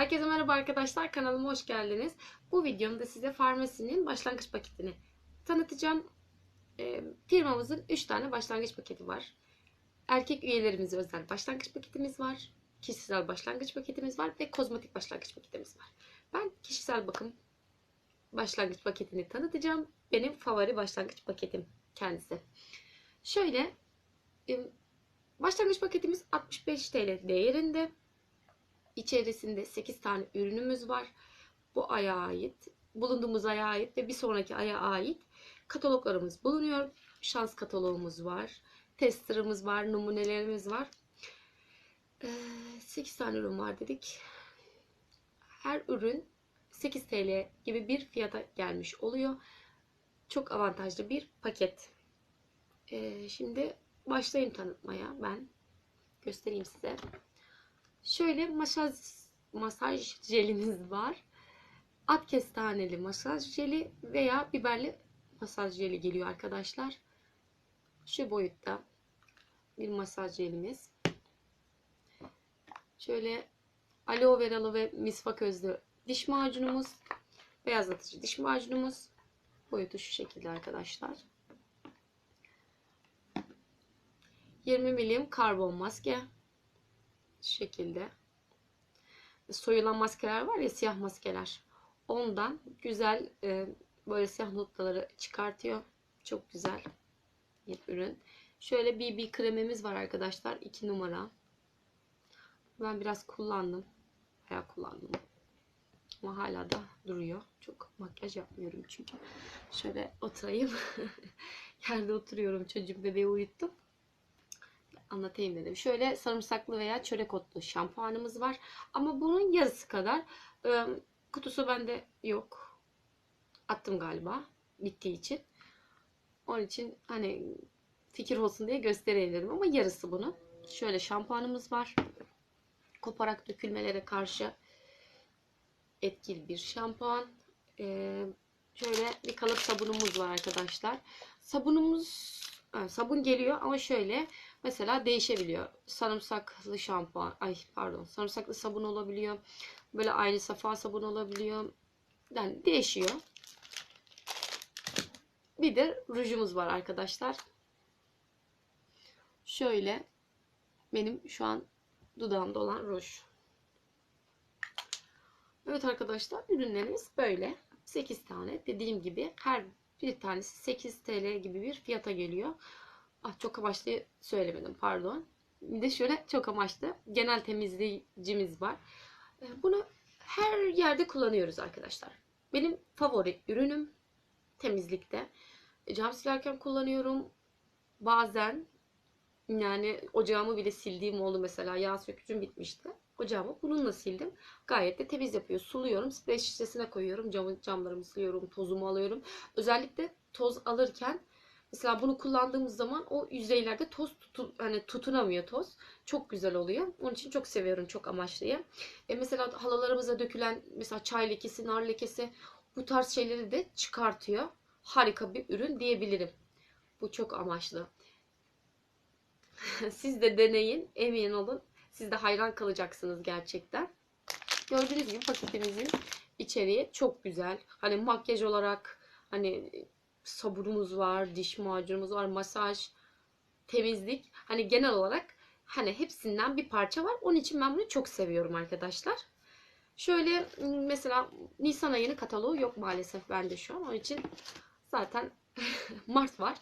Herkese merhaba arkadaşlar. Kanalıma hoş geldiniz. Bu videomda size Farmasi'nin başlangıç paketini tanıtacağım. Ee, firmamızın 3 tane başlangıç paketi var. Erkek üyelerimize özel başlangıç paketimiz var. Kişisel başlangıç paketimiz var ve kozmetik başlangıç paketimiz var. Ben kişisel bakım başlangıç paketini tanıtacağım. Benim favori başlangıç paketim kendisi. Şöyle e, başlangıç paketimiz 65 TL değerinde. İçerisinde 8 tane ürünümüz var. Bu aya ait, bulunduğumuz aya ait ve bir sonraki aya ait kataloglarımız bulunuyor. Şans kataloğumuz var. Testerımız var, numunelerimiz var. Ee, 8 tane ürün var dedik. Her ürün 8 TL gibi bir fiyata gelmiş oluyor. Çok avantajlı bir paket. Ee, şimdi başlayayım tanıtmaya ben. Göstereyim size. Şöyle masaj masaj jelimiz var. At kestaneli masaj jeli veya biberli masaj jeli geliyor arkadaşlar. Şu boyutta bir masaj jelimiz. Şöyle aloe veralı ve misvak özlü diş macunumuz. Beyazlatıcı diş macunumuz. Boyutu şu şekilde arkadaşlar. 20 milim karbon maske. Şu şekilde. Soyulan maskeler var ya siyah maskeler. Ondan güzel e, böyle siyah noktaları çıkartıyor. Çok güzel bir ürün. Şöyle BB kremimiz var arkadaşlar. 2 numara. Ben biraz kullandım. Bayağı kullandım. Ama hala da duruyor. Çok makyaj yapmıyorum çünkü. Şöyle oturayım. Yerde oturuyorum. Çocuğum bebeği uyuttum anlatayım dedim. Şöyle sarımsaklı veya çörek otlu şampuanımız var. Ama bunun yarısı kadar. E, kutusu bende yok. Attım galiba. Bittiği için. Onun için hani fikir olsun diye göstereyim dedim. Ama yarısı bunun. Şöyle şampuanımız var. Koparak dökülmelere karşı etkili bir şampuan. Ee, şöyle bir kalıp sabunumuz var arkadaşlar. Sabunumuz sabun geliyor ama şöyle mesela değişebiliyor. Sarımsaklı şampuan, ay pardon, sarımsaklı sabun olabiliyor. Böyle aynı safa sabun olabiliyor. Yani değişiyor. Bir de rujumuz var arkadaşlar. Şöyle benim şu an dudağımda olan ruj. Evet arkadaşlar ürünlerimiz böyle. 8 tane. Dediğim gibi her bir tanesi 8 TL gibi bir fiyata geliyor. Ah çok amaçlı söylemedim pardon. Bir de şöyle çok amaçlı genel temizleyicimiz var. Bunu her yerde kullanıyoruz arkadaşlar. Benim favori ürünüm temizlikte. Cam silerken kullanıyorum. Bazen yani ocağımı bile sildiğim oldu mesela. Yağ sökücüm bitmişti. Ocağımı bununla sildim. Gayet de temiz yapıyor. Suluyorum. Sprey şişesine koyuyorum. Cam, camlarımı siliyorum. Tozumu alıyorum. Özellikle toz alırken mesela bunu kullandığımız zaman o yüzeylerde toz tutu, hani tutunamıyor toz. Çok güzel oluyor. Onun için çok seviyorum. Çok amaçlıyım. E mesela halalarımıza dökülen mesela çay lekesi, nar lekesi bu tarz şeyleri de çıkartıyor. Harika bir ürün diyebilirim. Bu çok amaçlı. Siz de deneyin. Emin olun. Siz de hayran kalacaksınız gerçekten. Gördüğünüz gibi paketimizin içeriği çok güzel. Hani makyaj olarak hani sabunumuz var, diş macunumuz var, masaj, temizlik. Hani genel olarak hani hepsinden bir parça var. Onun için ben bunu çok seviyorum arkadaşlar. Şöyle mesela Nisan ayının kataloğu yok maalesef bende şu an. Onun için zaten Mart var.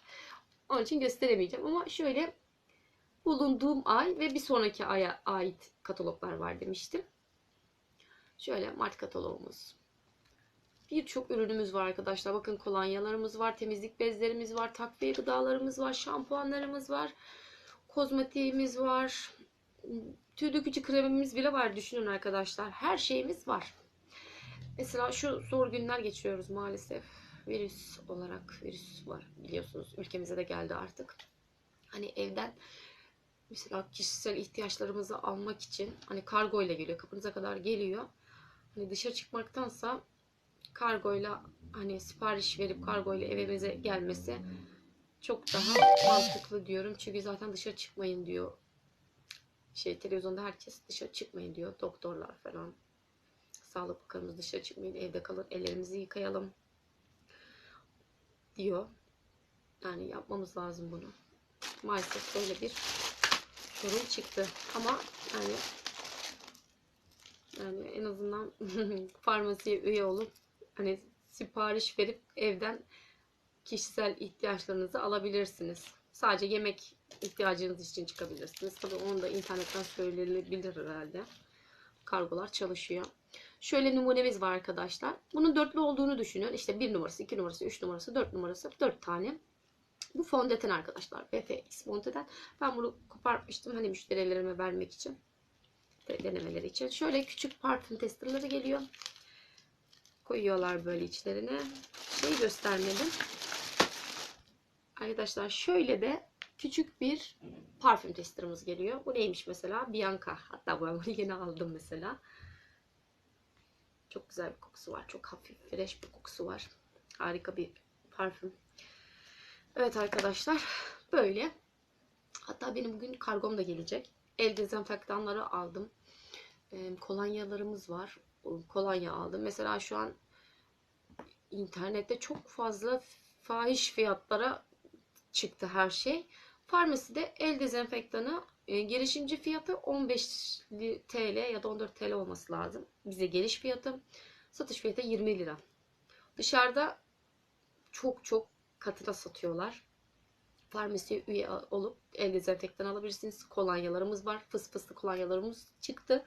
Onun için gösteremeyeceğim ama şöyle bulunduğum ay ve bir sonraki aya ait kataloglar var demiştim. Şöyle Mart kataloğumuz. Birçok ürünümüz var arkadaşlar. Bakın kolonyalarımız var, temizlik bezlerimiz var, takviye gıdalarımız var, şampuanlarımız var, kozmetiğimiz var. Tüy dökücü kremimiz bile var düşünün arkadaşlar. Her şeyimiz var. Mesela şu zor günler geçiyoruz maalesef. Virüs olarak virüs var biliyorsunuz. Ülkemize de geldi artık. Hani evden mesela kişisel ihtiyaçlarımızı almak için hani kargo ile geliyor. Kapınıza kadar geliyor. Hani dışarı çıkmaktansa kargoyla hani sipariş verip kargoyla evimize gelmesi çok daha mantıklı diyorum. Çünkü zaten dışarı çıkmayın diyor. Şey televizyonda herkes dışarı çıkmayın diyor. Doktorlar falan. Sağlık Bakanımız dışarı çıkmayın, evde kalın, ellerimizi yıkayalım diyor. Yani yapmamız lazım bunu. Maalesef böyle bir sorun çıktı. Ama yani yani en azından farmasiye üye olup hani sipariş verip evden kişisel ihtiyaçlarınızı alabilirsiniz. Sadece yemek ihtiyacınız için çıkabilirsiniz. Tabii onu da internetten söylenebilir herhalde. Kargolar çalışıyor. Şöyle numunemiz var arkadaşlar. Bunun dörtlü olduğunu düşünün. İşte bir numarası, iki numarası, üç numarası, dört numarası. Dört tane. Bu fondöten arkadaşlar. BFX fondöten. Ben bunu kopartmıştım. Hani müşterilerime vermek için. de- Denemeleri için. Şöyle küçük parfüm testerları geliyor. Koyuyorlar böyle içlerine. Şeyi göstermedim. Arkadaşlar şöyle de küçük bir parfüm testerımız geliyor. Bu neymiş mesela? Bianca. Hatta ben bunu yeni aldım mesela. Çok güzel bir kokusu var. Çok hafif, fresh bir kokusu var. Harika bir parfüm. Evet arkadaşlar. Böyle. Hatta benim bugün kargom da gelecek. El dezenfektanları aldım. Ee, kolonyalarımız var. Kolonya aldım. Mesela şu an internette çok fazla fahiş fiyatlara çıktı her şey. Farmaside el dezenfektanı e, girişimci fiyatı 15 li- TL ya da 14 TL olması lazım. Bize geliş fiyatı. Satış fiyatı 20 lira. Dışarıda çok çok katına satıyorlar. Farmasiye üye olup el dezenfektan alabilirsiniz. Kolonyalarımız var. Fıs fıslı kolonyalarımız çıktı.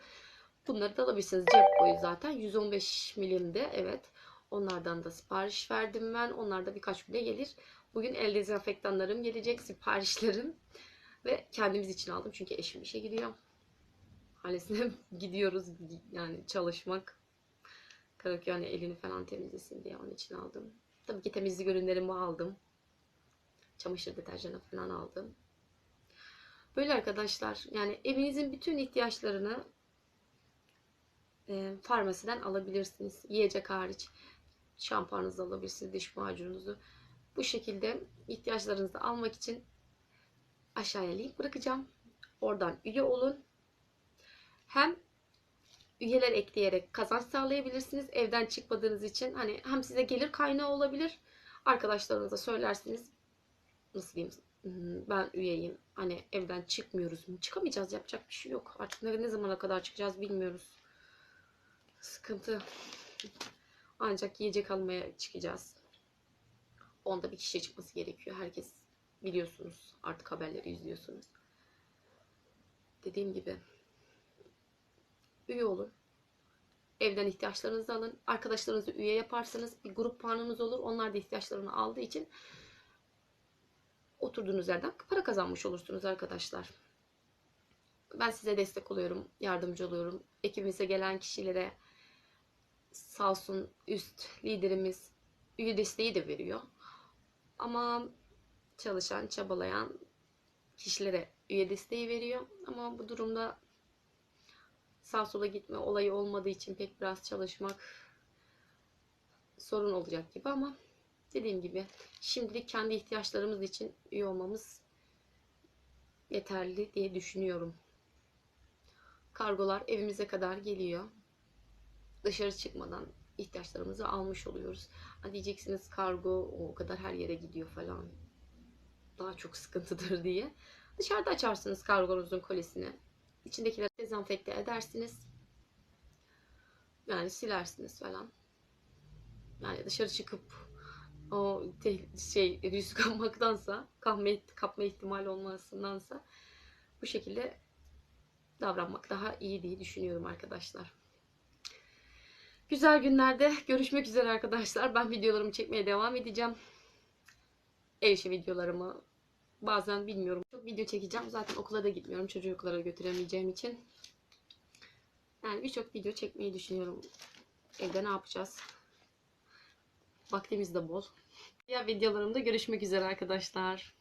Bunları da alabilirsiniz. Cep boyu zaten. 115 milimde. Evet. Onlardan da sipariş verdim ben. Onlar da birkaç güne gelir. Bugün el dezenfektanlarım gelecek. Siparişlerim. Ve kendimiz için aldım. Çünkü eşim işe gidiyor. Ailesine gidiyoruz. Yani çalışmak. Karaköy hani elini falan temizlesin diye onun için aldım. Tabii ki temizlik ürünlerimi aldım. Çamaşır deterjanı falan aldım. Böyle arkadaşlar yani evinizin bütün ihtiyaçlarını e, farmasiden alabilirsiniz. Yiyecek hariç şampuanınızı alabilirsiniz, diş macununuzu. Bu şekilde ihtiyaçlarınızı almak için aşağıya link bırakacağım. Oradan üye olun. Hem üyeler ekleyerek kazanç sağlayabilirsiniz. Evden çıkmadığınız için hani hem size gelir kaynağı olabilir. Arkadaşlarınıza söylersiniz. Nasıl diyeyim? Hmm, Ben üyeyim. Hani evden çıkmıyoruz. Çıkamayacağız. Yapacak bir şey yok. Artık ne, ne zamana kadar çıkacağız bilmiyoruz. Sıkıntı. Ancak yiyecek almaya çıkacağız. Onda bir kişiye çıkması gerekiyor. Herkes biliyorsunuz. Artık haberleri izliyorsunuz. Dediğim gibi üye olun. Evden ihtiyaçlarınızı alın. Arkadaşlarınızı üye yaparsanız bir grup puanınız olur. Onlar da ihtiyaçlarını aldığı için oturduğunuz yerden para kazanmış olursunuz arkadaşlar. Ben size destek oluyorum, yardımcı oluyorum. Ekibimize gelen kişilere sağ olsun üst liderimiz üye desteği de veriyor. Ama çalışan, çabalayan kişilere üye desteği veriyor. Ama bu durumda sağ sola gitme olayı olmadığı için pek biraz çalışmak sorun olacak gibi ama dediğim gibi şimdilik kendi ihtiyaçlarımız için üye olmamız yeterli diye düşünüyorum. Kargolar evimize kadar geliyor. Dışarı çıkmadan ihtiyaçlarımızı almış oluyoruz. Ha diyeceksiniz kargo o kadar her yere gidiyor falan. Daha çok sıkıntıdır diye. Dışarıda açarsınız kargonuzun kolesini. İçindekileri dezenfekte edersiniz. Yani silersiniz falan. Yani dışarı çıkıp o te- şey risk almaktansa kapma, kapma ihtimali olmasındansa bu şekilde davranmak daha iyi diye düşünüyorum arkadaşlar. Güzel günlerde görüşmek üzere arkadaşlar. Ben videolarımı çekmeye devam edeceğim. Ev işi videolarımı bazen bilmiyorum. Çok video çekeceğim. Zaten okula da gitmiyorum. Çocuğu okula götüremeyeceğim için. Yani birçok video çekmeyi düşünüyorum. Evde ne yapacağız? Vaktimiz de bol. Diğer videolarımda görüşmek üzere arkadaşlar.